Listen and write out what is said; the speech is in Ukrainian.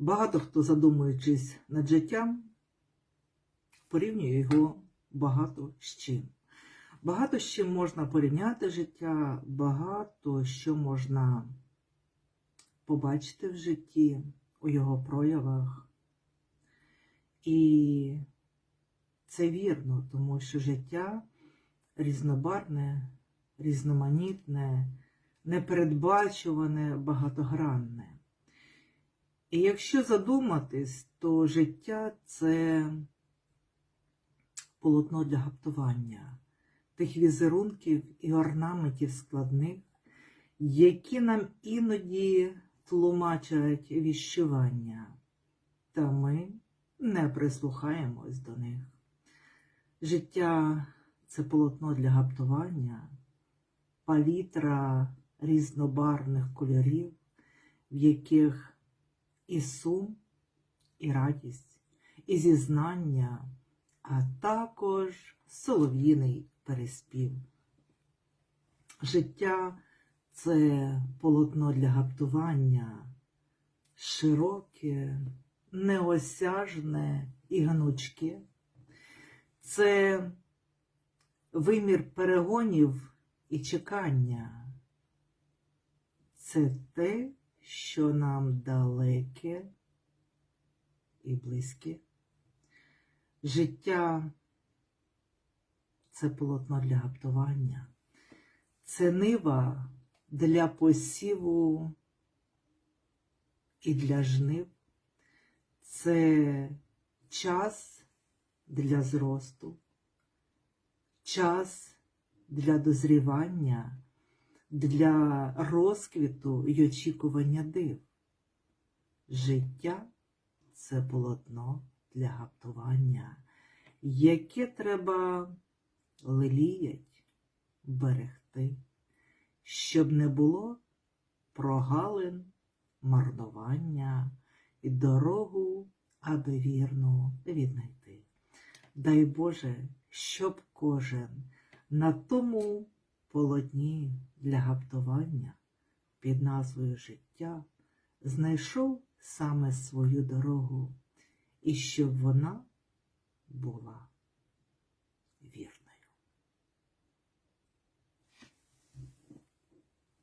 Багато хто, задумуючись над життям, порівнює його багато з чим. Багато з чим можна порівняти життя, багато що можна побачити в житті, у його проявах. І це вірно, тому що життя різнобарне, різноманітне, непередбачуване, багатогранне. І якщо задуматись, то життя це полотно для гаптування тих візерунків і орнаментів складних, які нам іноді тлумачать віщування, та ми не прислухаємось до них. Життя це полотно для гаптування, палітра різнобарвних кольорів, в яких і сум, і радість, і зізнання, а також солов'їний переспів. Життя це полотно для гаптування, широке, неосяжне і гнучке. Це вимір перегонів і чекання. Це те, що нам далеке і близьке. Життя це полотно для гаптування, це нива для посіву і для жнив, це час для зросту, час для дозрівання, для розквіту і очікування див. Життя це полотно для гаптування, яке треба леліять, берегти, щоб не було прогалин, марнування і дорогу, аби вірну віднайти. Дай Боже, щоб кожен на тому полотні для гаптування під назвою життя знайшов саме свою дорогу, і щоб вона була вірна.